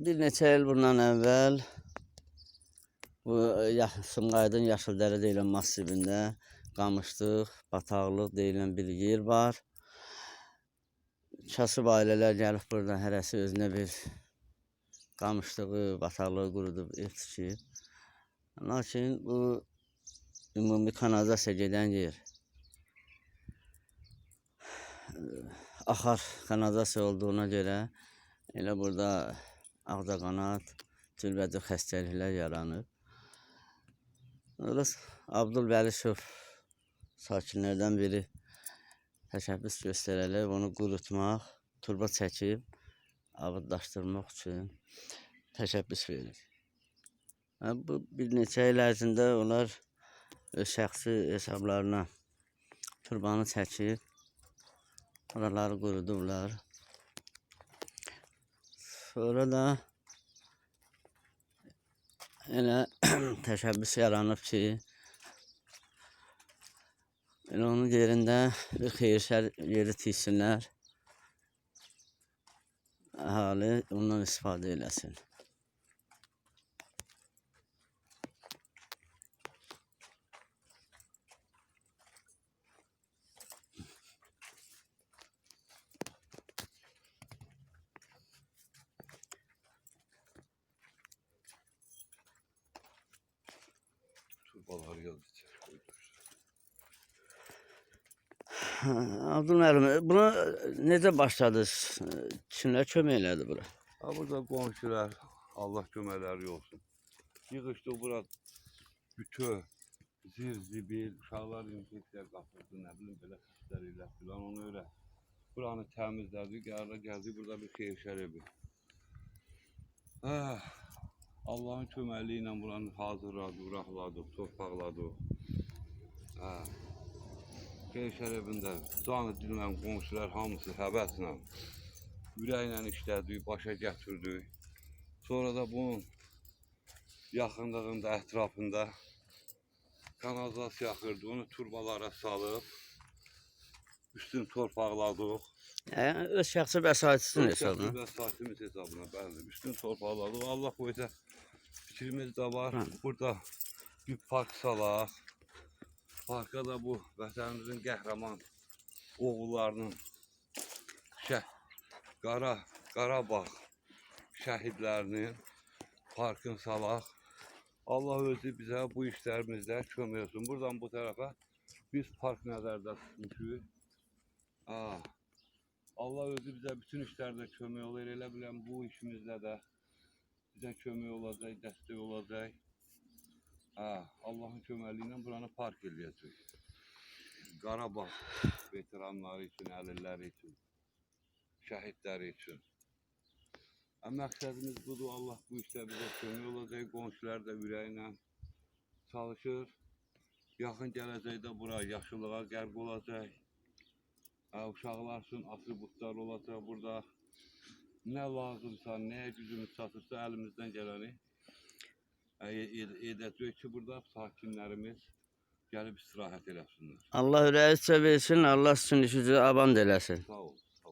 Bir neçə il bundan əvvəl bu ya Sumqaydın Yaşıldərə deyilən massivində qamışlıq, bataqlıq deyilən bir yer var. Kasıb ailələr gəlib burada hərəsi özünə bir qamışlığı, bataqlığı qurudub ev tikib. Lakin bu ümumi kanalizasiya gedən yer axar kanalizasiya olduğuna görə elə burada ağcaqanad, cülbəcür xəstəliklər yaranıb. Orası Abdul Bəlişov sakinlərdən biri təşəbbüs göstərərək onu qurutmaq, turba çəkib abadlaşdırmaq üçün təşəbbüs verir. Hə, bu bir neçə il ərzində onlar öz şəxsi hesablarına turbanı çəkib oraları qurudublar. Sonra da elə təşəbbüs yaranıb ki, onun yerində bir xeyirşər yeri tiksinlər. Əhali ondan istifadə eləsin. Turbalar yazdı içeri koydular. Hə, Abdülməlim, buna necə başladınız? Kimlər kömək elədi bura? Ha burada qonşular, Allah köməkləri olsun. Yığışdı bura bütün zir zibil, uşaqlar infeksiya qapırdı, nə bilim belə xəstəliklər filan ona görə. Buranı təmizlədi, qərara gəldi burada bir xeyir şəribi. Ah, Allahın köməkliyi ilə buranı hazırladıq, uraxladıq, torpaqladıq. Ah. Xeyir şərəbində canı dilmən qonşular hamısı həvəslə ürəklə işlədik, başa gətirdik. Sonra da bunun yaxınlığında, ətrafında kanalizasiya axırdı. Onu turbalara salıb üstün torpaqladıq. Hə, öz şəxsi vəsaitisin hesabına. Və saatimiz hesabına bəli. Üstün torpaqladıq. Allah qoysa fikrimiz də var. Hı. Burada bir park salaq. Parka da bu vətənimizin qəhrəman oğullarının şəh Qara Qarabağ şəhidlərinin parkın salaq. Allah özü bizə bu işlərimizdə kömək olsun. Buradan bu tərəfə biz park nəzərdə tutmuşuq. Ah. Allah özü bizə bütün işlərdə kömək olur. Elə biləm bu işimizdə də bizə kömək olacaq, dəstək olacaq. Ha, Allahın köməkliyi ilə buranı park eləyəcək. Qarabağ veteranları üçün, əlilləri üçün, şəhidləri üçün. Ha, məqsədimiz budur. Allah bu işdə bizə kömək olacaq. Qonşular da ürəklə çalışır. Yaxın gələcəkdə bura yaşıllığa qərq olacaq. Uşaqlar üçün atributlar olacaq burada. Nə lazımsa, nəyə gücümüz çatırsa əlimizdən gələni e, ed- edəcək ki, burada sakinlərimiz gəlib istirahət eləsinlər. Allah ürəyi sizə versin, Allah sizin işinizi aband eləsin. Sağ ol.